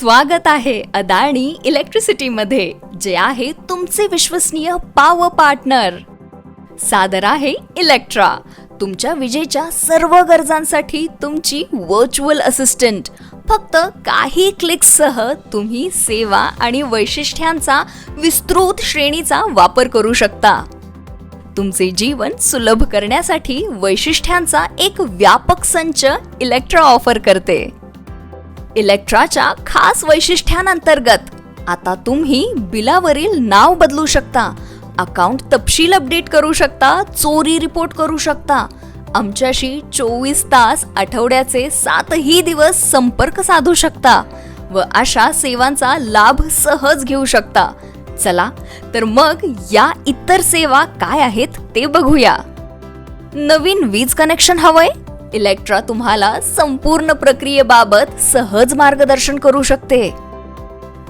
स्वागत आहे अदाणी इलेक्ट्रिसिटीमध्ये जे आहे तुमचे विश्वसनीय पाव पार्टनर सादर आहे इलेक्ट्रा तुमच्या विजेच्या सर्व गरजांसाठी तुमची वर्च्युअल असिस्टंट फक्त काही क्लिक्ससह तुम्ही सेवा आणि वैशिष्ट्यांचा विस्तृत श्रेणीचा वापर करू शकता. तुमचे जीवन सुलभ करण्यासाठी वैशिष्ट्यांचा एक व्यापक संच इलेक्ट्रा ऑफर करते. इलेक्ट्राच्या खास वैशिष्ट्यांअंतर्गत आता तुम्ही बिलावरील नाव बदलू शकता. अकाउंट तपशील अपडेट करू शकता चोरी रिपोर्ट करू शकता. आमच्याशी चोवीस तास आठवड्याचे सातही दिवस संपर्क साधू शकता व अशा सेवांचा लाभ सहज घेऊ शकता. चला तर मग या इतर सेवा काय आहेत ते बघूया. नवीन वीज कनेक्शन हवंय? इलेक्ट्रा तुम्हाला संपूर्ण प्रक्रियेबाबत सहज मार्गदर्शन करू शकते.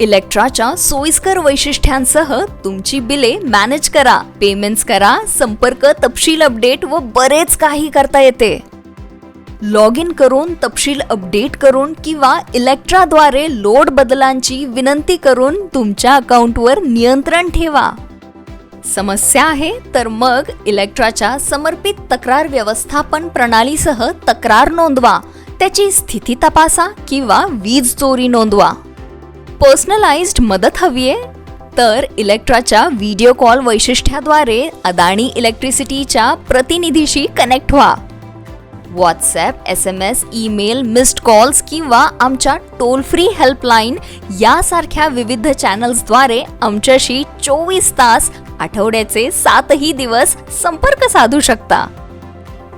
इलेक्ट्राच्या सोयीस्कर वैशिष्ट्यांसह तुमची बिले मॅनेज करा पेमेंट्स करा संपर्क तपशील अपडेट व बरेच काही करता येते. लॉग इन करून तपशील अपडेट करून किंवा इलेक्ट्राद्वारे लोड बदलांची विनंती करून तुमच्या अकाउंटवर नियंत्रण ठेवा. समस्या आहे तर मग इलेक्ट्राच्या समर्पित तक्रार व्यवस्थापन प्रणालीसह तक्रार नोंदवा. त्याची स्थिती तपासा किंवा वीज चोरी नोंदवा. पर्सनलाइज्ड मदत हवीये तर इलेक्ट्राच्या व्हिडिओ कॉल वैशिष्ट्याद्वारे अदाणी इलेक्ट्रिसिटीच्या प्रतिनिधीशी कनेक्ट व्हा. WhatsApp S M S email missed calls किंवा आमच्या टोल फ्री हेल्पलाईन यासारख्या विविध चॅनल्सद्वारे आमच्याशी चोवीस तास आठवड्याचे सातही दिवस संपर्क साधू शकता.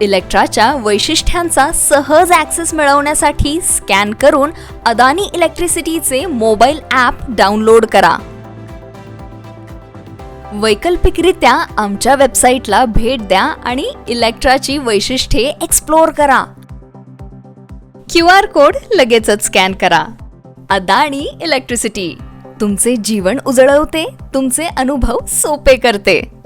इलेक्ट्राच्या वैशिष्ट्यांचा सहज ॲक्सेस मिळवण्यासाठी स्कॅन करून अदानी इलेक्ट्रिसिटीचे मोबाईल ॲप डाउनलोड करा. वैकल्पिकरित्या आमच्या वेबसाईटला भेट द्या आणि इलेक्ट्राची वैशिष्ट्ये एक्सप्लोर करा. क्यू आर कोड लगेचच स्कॅन करा. अदानी इलेक्ट्रिसिटी तुमचे जीवन उजळवते तुमचे अनुभव सोपे करते.